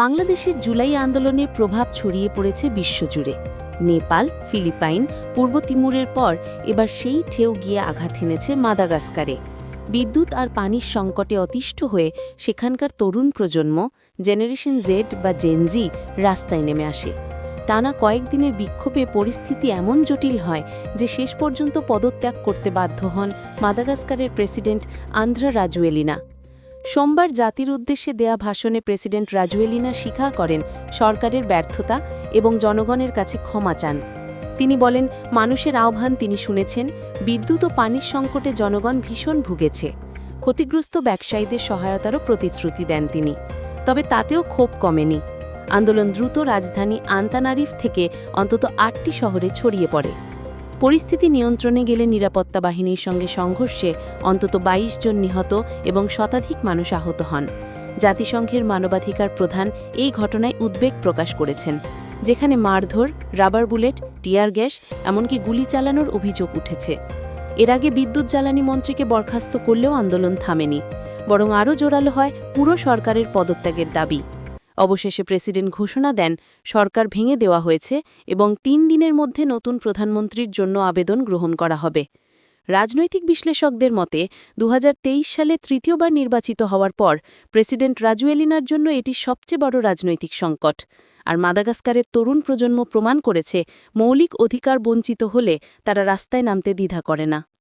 বাংলাদেশের জুলাই আন্দোলনের প্রভাব ছড়িয়ে পড়েছে বিশ্বজুড়ে। নেপাল, ফিলিপাইন, পূর্ব তিমুরের পর এবার সেই ঠেউ গিয়ে আঘাত হেনেছে মাদাগাস্কারে। বিদ্যুৎ আর পানির সংকটে অতিষ্ঠ হয়ে সেখানকার তরুণ প্রজন্ম, জেনারেশন জেড বা জেনজি রাস্তায় নেমে আসে। টানা কয়েকদিনের বিক্ষোভে পরিস্থিতি এমন জটিল হয় যে শেষ পর্যন্ত পদত্যাগ করতে বাধ্য হন মাদাগাস্কারের প্রেসিডেন্ট আন্ধ্রা রাজুয়েলিনা। সোমবার জাতির উদ্দেশ্যে দেয়া ভাষণে প্রেসিডেন্ট রাজুয়েলিনা স্বীকার করেন সরকারের ব্যর্থতা এবং জনগণের কাছে ক্ষমা চান। তিনি বলেন, মানুষের আহ্বান তিনি শুনেছেন, বিদ্যুৎ ও পানির সংকটে জনগণ ভীষণ ভুগেছে। ক্ষতিগ্রস্ত ব্যবসায়ীদের সহায়তারও প্রতিশ্রুতি দেন তিনি। তবে তাতেও ক্ষোভ কমেনি। আন্দোলন দ্রুত রাজধানী আন্তানারিফ থেকে অন্তত আটটি শহরে ছড়িয়ে পড়ে। পরিস্থিতি নিয়ন্ত্রণে গেলে নিরাপত্তা বাহিনীর সঙ্গে সংঘর্ষে অন্তত ২২ জন নিহত এবং শতাধিক মানুষ আহত হন। জাতিসংঘের মানবাধিকার প্রধান এই ঘটনায় উদ্বেগ প্রকাশ করেছেন, যেখানে মারধর, রাবার বুলেট, টিয়ার গ্যাস, এমনকি গুলি চালানোর অভিযোগ উঠেছে। এর আগে বিদ্যুৎ জ্বালানি মন্ত্রীকে বরখাস্ত করলেও আন্দোলন থামেনি, বরং আরও জোরালো হয় পুরো সরকারের পদত্যাগের দাবি। অবশেষে প্রেসিডেন্ট ঘোষণা দেন, সরকার ভেঙে দেওয়া হয়েছে এবং তিন দিনের মধ্যে নতুন প্রধানমন্ত্রীর জন্য আবেদন গ্রহণ করা হবে। রাজনৈতিক বিশ্লেষকদের মতে, দুহাজার তেইশ সালে তৃতীয়বার নির্বাচিত হওয়ার পর প্রেসিডেন্ট রাজুয়েলিনার জন্য এটি সবচেয়ে বড় রাজনৈতিক সংকট। আর মাদাগাস্কারের তরুণ প্রজন্ম প্রমাণ করেছে, মৌলিক অধিকার বঞ্চিত হলে তারা রাস্তায় নামতে দ্বিধা করে না।